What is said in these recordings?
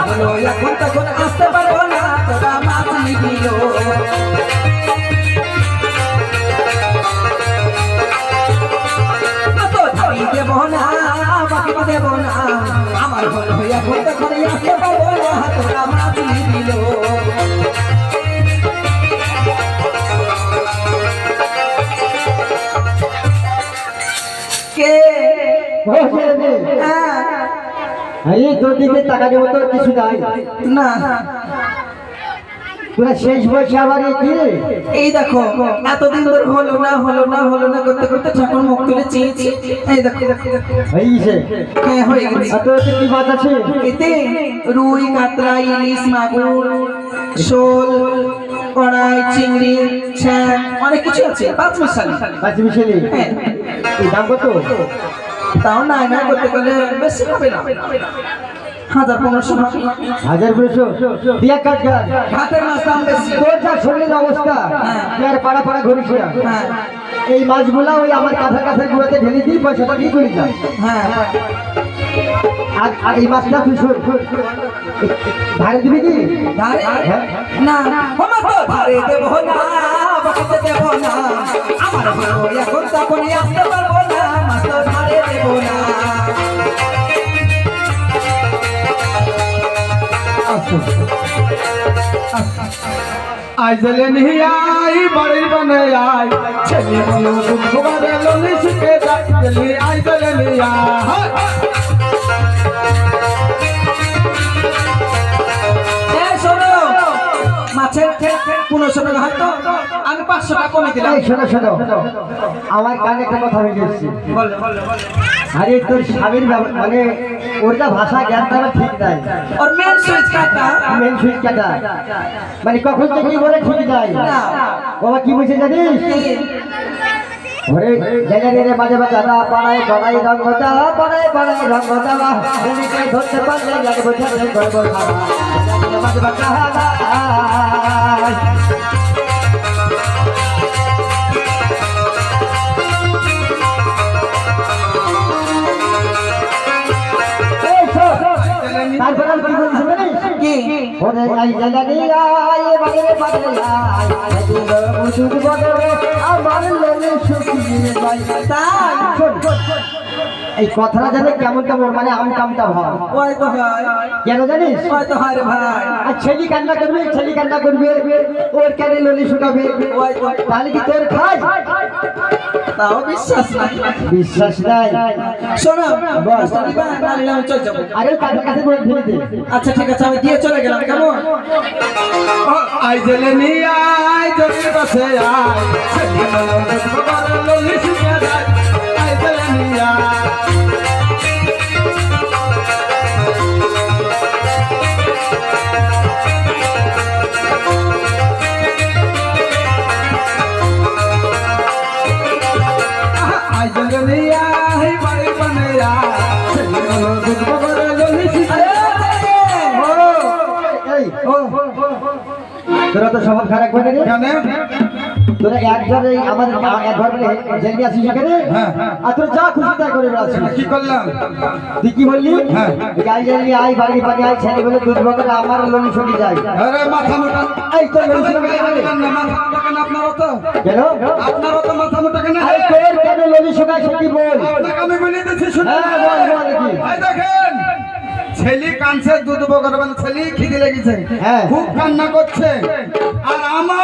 হলো এখন তখন আসতে পারব না তোরা কত ধারি দেব না বাকি দেব না আমার হলো এখন তখন আসতে পারব না, তোরা আরে তোর দিকে তাকানোর মতো কিছু নাই। না। শেষ বয়সে আবার কি? এই দেখো এতদিন ধরে হলো না হলো না হলো না করতে করতে ঠাকুর মুখ তুলে চেয়েছি। এই দেখো। হয়ে গেছে? হ্যাঁ হয়ে গেছে। কি বাত আছে? এতে রুই কাতরা ইলিশ মাগুর শোল কড়াই চিংড়ি ছ্যাঁ অনেক কিছু আছে। পাঁচ মশালি। পাঁচ মিশালি? হ্যাঁ। দাম কত? তাও নাই না করতে গেলে বেশি হবে না। হাজার পনেরোশো হাজার পনেরোশো? দিয়া কাজ কাজ ঘাটের মাছ দাম বেশি। তোর যা শরীরের অবস্থা? হ্যাঁ। তুই আর পাড়া পাড়া ঘুরিস না হ্যাঁ। এই মাছগুলা ওই আমার কাঁথা কাঁথার গুঁড়াতে ঢেলে দিই পয়সাটা কি করি যা হ্যাঁ। আর এই মাছটা তুই শোন। ধারে দিবি কি? হ্যাঁ। না। ধারে দেব না আমার এখন তখনই আসতে পারব। আইজলে আই বাড়ির বনে আই ছেলে বলো ঘুমারে ললি শিখে যাই গেলি আইজলে নিয়াই এ শোনো, মাছের পনেরোশো টাকা হয়তো আমি পাঁচশো টাকা কমে দিলাম। শোনো শোনো। আমার কানে একটা কথা হয়ে গেছে। বলো বলো বলো। আরে তোর স্বামীর মানে ওর যা ভাষা জ্ঞান তারা ঠিক নাই। ওর মেন সুইচ কাটা। মেন সুইচ কাটা। মানে কখন কি বলে ঠিক নাই। বাবা কি বলছে জানিস? ওরে জায়গা রে মাঝে মাঝে আদা পাড়ায় পাড়ায় রঙ দেওয়া পাড়ায় পাড়ায় রঙ দেওয়া ধরতে পারলে লাগবে মাঝে এই কথাটা জানে কেমন কেমন মানে আম কামটা হয়। কেন জানিস? আর ছেলি কান্না করবে, ছেলি কান্না করবে, ওর কেন ললি শুকাবে? তাহলে কি তোর খাই? তাও বিশ্বাস নাই। বিশ্বাস নাই শোনো বস নিবা না নিলে আমি চল যাব। আরে কার কাছে ঢেলে দে। আচ্ছা ঠিক আছে আমি দিয়ে চলে গেলাম কেমন? আইজলে আই জমির কাছে আই ছেলে বলো ঘুমারে ললি আই যাই নি নিয়াই তো সব খারাপ করে কেন? তোরা একবার এই আমাদের একবার জেনে আসিস এখানে হ্যাঁ, হ্যাঁ। আর তোরা যা খুশি তাই করে বেড়াচ্ছিস। কি করলাম? তুই কি বললি? হ্যাঁ। গাই জানি আই বাড়ি বাড়ি আই ছেলে বলে দুধ বকরে আমার লোন শুনি যায়। আরে মাথা মোটা। এই তো লোন শুনি মাথা মোটা আপনারও তো কেন? তো মাথা মোটা কেন? আরে তোর কেন লোন শুকায় সেটি বল? আপনাকে আমি বলে দিচ্ছি শুনুন। হ্যাঁ বল বল কি এই দেখেন। ছেলি কানছে দুধ বগর ছেলে খিদে লেগেছে হ্যাঁ। খুব কান্না করছে আর আমার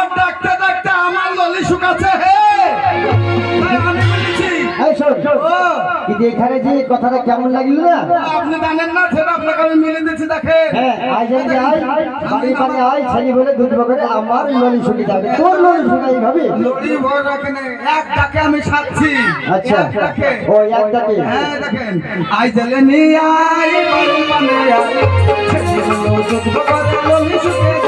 কিন্তু এখানে যে কথাটা কেমন লাগল না? আপনি জানেন না সেটা আপনাকে আমি মিলে দিচ্ছি দেখেন। হ্যাঁ আই জানি আই বাড়ি বাড়ি আই ছেলে বলে দুধ বকরে আমার লোন শুনি যাবে। তোর লোন শুকাই ভাবি? লড়ি ভয় রাখেন এক ডাকে আমি সাচ্ছি আচ্ছা এক ডাকে। ও হ্যাঁ দেখেন। আই জলে নি আই পানে আই ছেলে বলো দুধ বকর ললি শুকে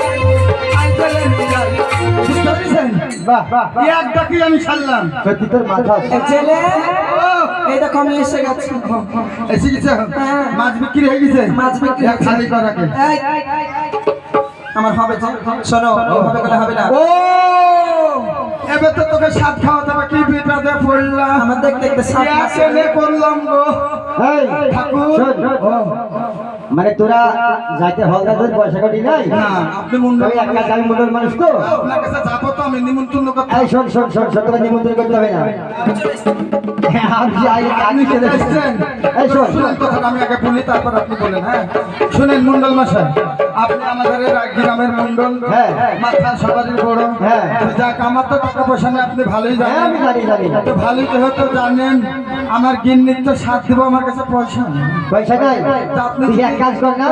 এক ডাকি আমি ছাড়লাম? সত্যি তোর মাথা? ছেলে? এই দেখো আমি এসে গেছি। এসে গেছে হ্যাঁ। মাছ বিক্রি হয়ে গেছে? মাছ বিক্রি খালি করাকে আমার হবে শোনো হবে গেলে হবে না। ও। এবার তো তোকে সাত খাওয়াতে হবে। কি বিপদে পড়লাম। আমার দেখতে দেখতে সাত করলাম গো? ঠাকুর। মানে তোরা যাইতে হলদাদের পয়সা কাটি নাই? না আপনি মুন্ডল আমি মন্ডল মানুষ তো? আপনার কাছে যাব তো আমি নিমন্ত্রণ করতে এই শোন শোন শোন শোন তোরা নিমন্ত্রণ করতে হবে না। যাই আমি চলে এসছেন? এই শোন। শুনেন আমি তারপর আপনি বলেন হ্যাঁ? শুনেন মন্ডল মশাই আপনি আমাদের এই গ্রামের মন্ডল হ্যাঁ। মাথা সবারই বড়। হ্যাঁ। তো যাক আমার তো টাকা পয়সা নেই আপনি ভালোই আমি জানেন তো ভালোই যেহেতু জানেন? আমার গিন্নির তো সাথ দিব আমার কাছে পয়সা পয়সা নাই? এক কাজ কর না?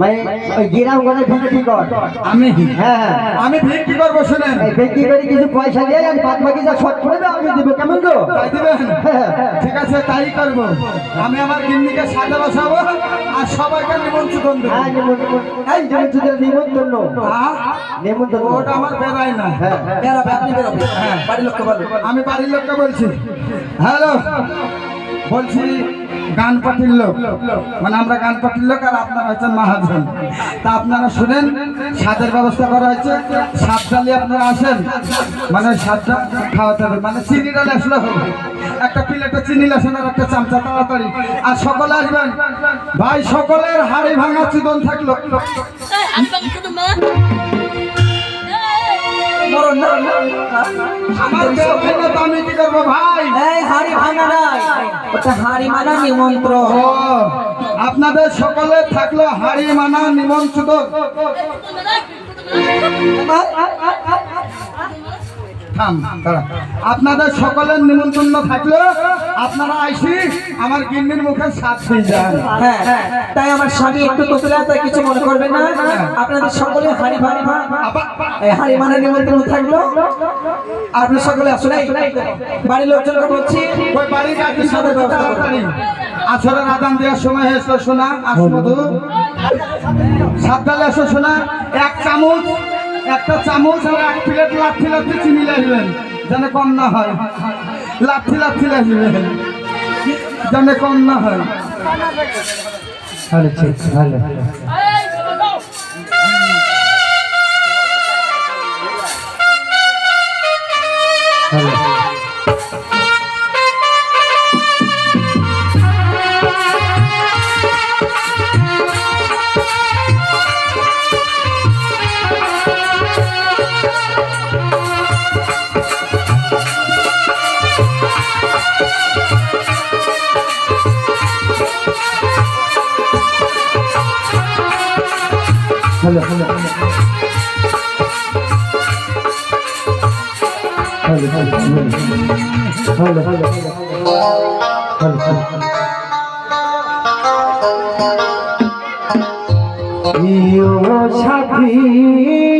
মানে ওই গ্রাম করে বিক্রি কর? আমি? হ্যাঁ হ্যাঁ। আমি বিক্রি করব শুনেন? বিক্রি করে কিছু পয়সা দিয়ে আর বাদ বাকি যা শর্ট করে দাও আমি দেবো কেমন গো? তাই দিবেন? হ্যাঁ, ঠিক আছে তাই করব। আমি আমার গিন্নিকে সাথে বসাবো আর সবাইকে নিমন্ত্রণ দেবো। হ্যাঁ নিমন্ত্রণ। নিমন্ত্রণ নিমন্ত্রণ। হ্যাঁ? নিমন্ত্রণ। ওটা আমার বেড়ায় না। হ্যাঁ বেরাবে আপনি বেরোবে বাড়ির লোককে বলো আমি বাড়ির লোককে বলছি। হ্যালো? বলছি, গান পার্টির লোক। মানে আমরা গান পার্টির লোক আর আপনারা হচ্ছেন মাহাজন। তা আপনারা শুনেন সাদের ব্যবস্থা করা হয়েছে সাত ডালি আপনারা আসেন। মানে সাতটা খাওয়াতে হবে। মানে চিনি ডাল আসলে হবে। একটা প্লেটে চিনি লেসেন আর একটা চামচা তাড়াতাড়ি। আর সকলে আসবেন। ভাই, সকলের হাড়ি ভাঙা চিদন থাকল। মরণ না। আমার তো আমি কি করব ভাই? এই হাড়ি ভাঙা নাই। ওটা হাড়ি মানা নিমন্ত্রণ। আপনাদের সকলে থাকল হাড়ি মানা নিমন্ত্রিত থাম, দাঁড়া। আপনাদের সকলের নিমন্ত্রণ থাকল আপনারা আইসি আমার গিন্নির মুখে সাথ দিয়ে যান। হ্যাঁ তাই আমার স্বামী একটু তোতলা তাই কিছু মনে করবেন না। আপনাদের সকলে হাড়ি ভাড়ি এই হাড়ি মানা নিমন্ত্রণ থাকল। আপনি সকলে এই, বাড়ির লোকজনকে বলছি ওই বাড়ির কাছে সাথে তাড়াতাড়ি। আসরের আদান দেওয়ার সময় হয়েছিল শোনা আসমধু সাবধানে এসো শোনা। এক চামচ একটা চামচ আর এক প্লেট লাঠি লাঠি চিনি লাগবেন, যেন কম না হয়। লাঠি লাঠি লাগবেন, যেন কম না হয়। ভালো। ভালো। Hello hello hello hello hello hello hello সাথী